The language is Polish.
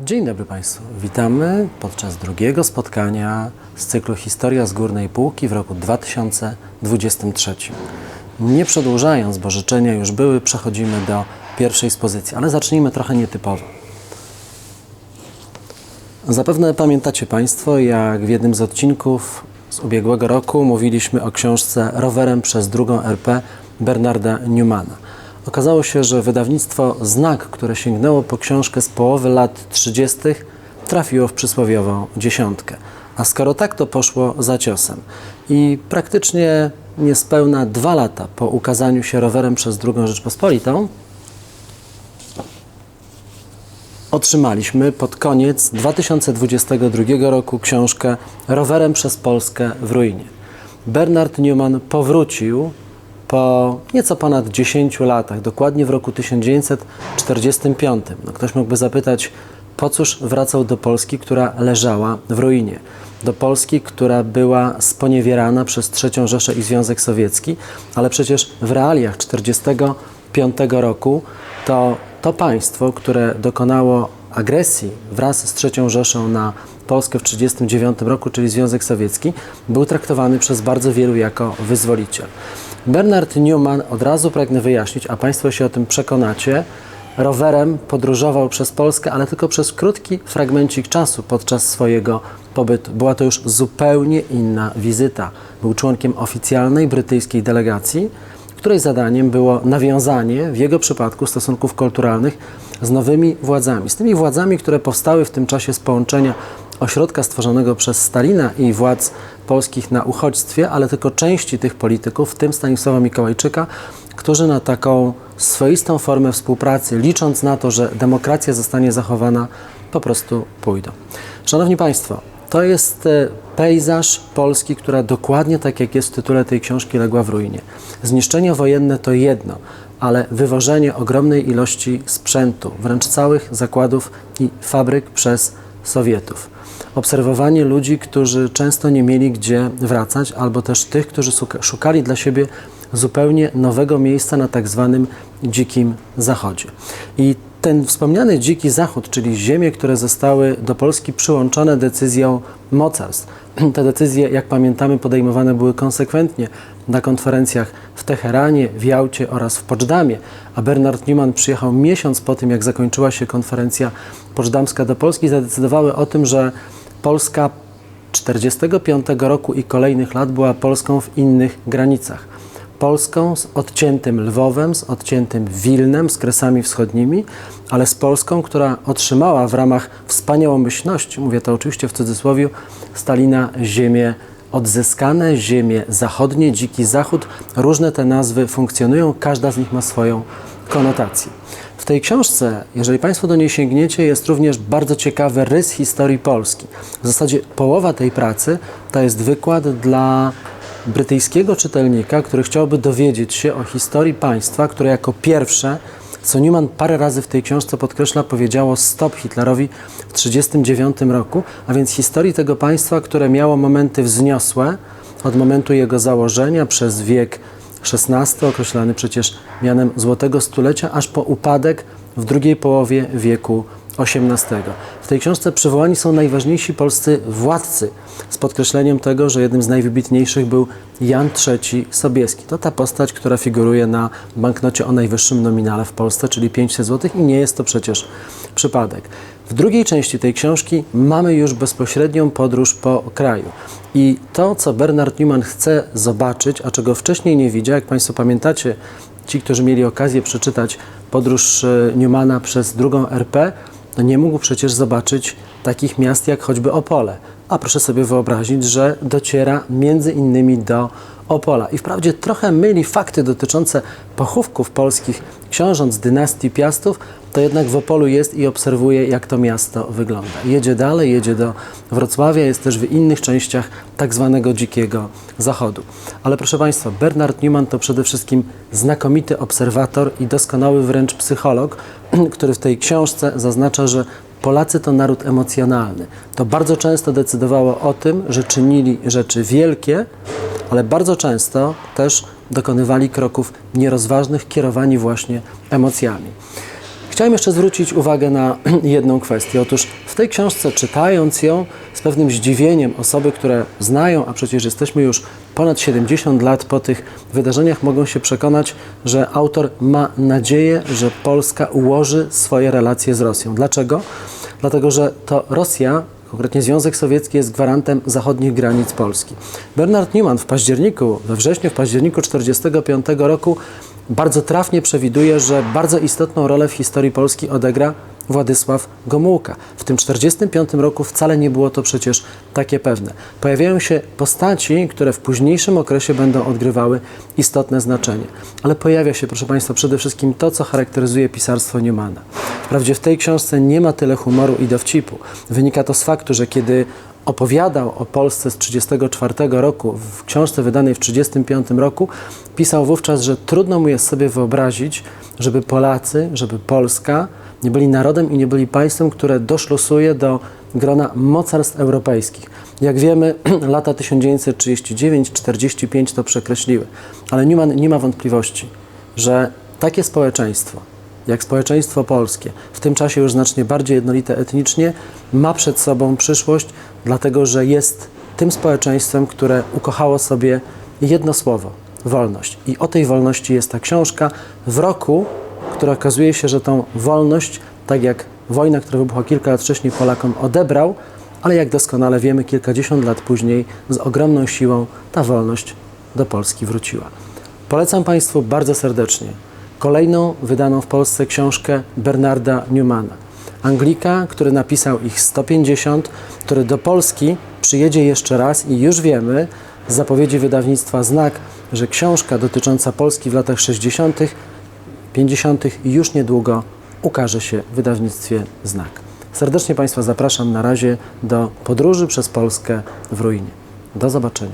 Dzień dobry Państwu. Witamy podczas drugiego spotkania z cyklu Historia z Górnej Półki w roku 2023. Nie przedłużając, bo życzenia już były, przechodzimy do pierwszej z pozycji, ale zacznijmy trochę nietypowo. Zapewne pamiętacie Państwo, jak w jednym z odcinków z ubiegłego roku mówiliśmy o książce Rowerem przez drugą RP Bernarda Newmana. Okazało się, że wydawnictwo Znak, które sięgnęło po książkę z połowy lat 30., trafiło w przysłowiową dziesiątkę. A skoro tak, to poszło za ciosem. I praktycznie niespełna dwa lata po ukazaniu się rowerem przez drugą Rzeczpospolitą, otrzymaliśmy pod koniec 2022 roku książkę Rowerem przez Polskę w ruinie. Bernard Newman powrócił po nieco ponad 10 latach, dokładnie w roku 1945. No, ktoś mógłby zapytać, po cóż wracał do Polski, która leżała w ruinie? Do Polski, która była sponiewierana przez III Rzeszę i Związek Sowiecki, ale przecież w realiach 1945 roku to to państwo, które dokonało agresji wraz z III Rzeszą na Polskę w 1939 roku, czyli Związek Sowiecki, był traktowany przez bardzo wielu jako wyzwoliciel. Bernard Newman, od razu pragnę wyjaśnić, a Państwo się o tym przekonacie, rowerem podróżował przez Polskę, ale tylko przez krótki fragmencik czasu podczas swojego pobytu. Była to już zupełnie inna wizyta. Był członkiem oficjalnej brytyjskiej delegacji, której zadaniem było nawiązanie, w jego przypadku, stosunków kulturalnych z nowymi władzami. Z tymi władzami, które powstały w tym czasie z połączenia ośrodka stworzonego przez Stalina i władz polskich na uchodźstwie, ale tylko części tych polityków, w tym Stanisława Mikołajczyka, którzy na taką swoistą formę współpracy, licząc na to, że demokracja zostanie zachowana, po prostu pójdą. Szanowni Państwo, to jest e, pejzaż Polski, która dokładnie tak jak jest w tytule tej książki legła w ruinie. Zniszczenia wojenne to jedno, ale wywożenie ogromnej ilości sprzętu, wręcz całych zakładów i fabryk przez Sowietów. Obserwowanie ludzi, którzy często nie mieli gdzie wracać, albo też tych, którzy szukali dla siebie zupełnie nowego miejsca na tak zwanym dzikim zachodzie. I ten wspomniany dziki zachód, czyli ziemie, które zostały do Polski przyłączone decyzją mocarstw. Te decyzje, jak pamiętamy, podejmowane były konsekwentnie na konferencjach w Teheranie, w Jałcie oraz w Poczdamie, a Bernard Newman przyjechał miesiąc po tym, jak zakończyła się konferencja poczdamska do Polski, zadecydowały o tym, że Polska 45 roku i kolejnych lat była Polską w innych granicach. Polską z odciętym Lwowem, z odciętym Wilnem, z Kresami Wschodnimi, ale z Polską, która otrzymała w ramach wspaniałomyślności, mówię to oczywiście w cudzysłowie, Stalina ziemię odzyskane, ziemie zachodnie, dziki zachód. Różne te nazwy funkcjonują, każda z nich ma swoją konotację. W tej książce, jeżeli Państwo do niej sięgniecie, jest również bardzo ciekawy rys historii Polski. W zasadzie połowa tej pracy to jest wykład dla brytyjskiego czytelnika, który chciałby dowiedzieć się o historii państwa, które jako pierwsze, co Newman parę razy w tej książce podkreśla, powiedziało stop Hitlerowi w 1939 roku, a więc historii tego państwa, które miało momenty wzniosłe od momentu jego założenia przez wiek XVI, określany przecież mianem Złotego Stulecia, aż po upadek w drugiej połowie wieku XVIII. W tej książce przywołani są najważniejsi polscy władcy, z podkreśleniem tego, że jednym z najwybitniejszych był Jan III Sobieski. To ta postać, która figuruje na banknocie o najwyższym nominale w Polsce, czyli 500 zł i nie jest to przecież przypadek. W drugiej części tej książki mamy już bezpośrednią podróż po kraju. I to, co Bernard Newman chce zobaczyć, a czego wcześniej nie widział, jak Państwo pamiętacie, ci, którzy mieli okazję przeczytać podróż e, Newmana przez drugą RP, no nie mógł przecież zobaczyć takich miast jak choćby Opole. A proszę sobie wyobrazić, że dociera między innymi do Opola. I wprawdzie trochę myli fakty dotyczące pochówków polskich książąt z dynastii Piastów, to jednak w Opolu jest i obserwuje, jak to miasto wygląda. Jedzie dalej, jedzie do Wrocławia, jest też w innych częściach tak zwanego dzikiego zachodu. Ale proszę Państwa, Bernard Newman to przede wszystkim znakomity obserwator i doskonały wręcz psycholog, który w tej książce zaznacza, że Polacy to naród emocjonalny. To bardzo często decydowało o tym, że czynili rzeczy wielkie, ale bardzo często też dokonywali kroków nierozważnych, kierowani właśnie emocjami. Chciałem jeszcze zwrócić uwagę na jedną kwestię. Otóż w tej książce, czytając ją z pewnym zdziwieniem, osoby, które znają, a przecież jesteśmy już ponad 70 lat po tych wydarzeniach, mogą się przekonać, że autor ma nadzieję, że Polska ułoży swoje relacje z Rosją. Dlaczego? Dlatego, że to Rosja Konkretnie Związek Sowiecki jest gwarantem zachodnich granic Polski. Bernard Neumann w październiku, we wrześniu, w październiku 1945 roku bardzo trafnie przewiduje, że bardzo istotną rolę w historii Polski odegra Władysław Gomułka. W tym 1945 roku wcale nie było to przecież takie pewne. Pojawiają się postaci, które w późniejszym okresie będą odgrywały istotne znaczenie. Ale pojawia się, proszę Państwa, przede wszystkim to, co charakteryzuje pisarstwo Nieumana. Wprawdzie w tej książce nie ma tyle humoru i dowcipu. Wynika to z faktu, że kiedy opowiadał o Polsce z 1934 roku, w książce wydanej w 1935 roku, pisał wówczas, że trudno mu jest sobie wyobrazić, żeby Polacy, żeby Polska nie byli narodem i nie byli państwem, które doszlosuje do grona mocarstw europejskich. Jak wiemy, lata 1939-45 to przekreśliły, ale Newman nie ma wątpliwości, że takie społeczeństwo, jak społeczeństwo polskie, w tym czasie już znacznie bardziej jednolite etnicznie, ma przed sobą przyszłość, dlatego że jest tym społeczeństwem, które ukochało sobie jedno słowo wolność. I o tej wolności jest ta książka w roku, który okazuje się, że tą wolność, tak jak wojna, która wybuchła kilka lat wcześniej, Polakom odebrał, ale jak doskonale wiemy, kilkadziesiąt lat później z ogromną siłą ta wolność do Polski wróciła. Polecam Państwu bardzo serdecznie kolejną wydaną w Polsce książkę Bernarda Newmana. Anglika, który napisał ich 150, który do Polski przyjedzie jeszcze raz i już wiemy z zapowiedzi wydawnictwa Znak, że książka dotycząca Polski w latach 60., 50. już niedługo ukaże się w wydawnictwie Znak. Serdecznie Państwa zapraszam na razie do podróży przez Polskę w ruinie. Do zobaczenia.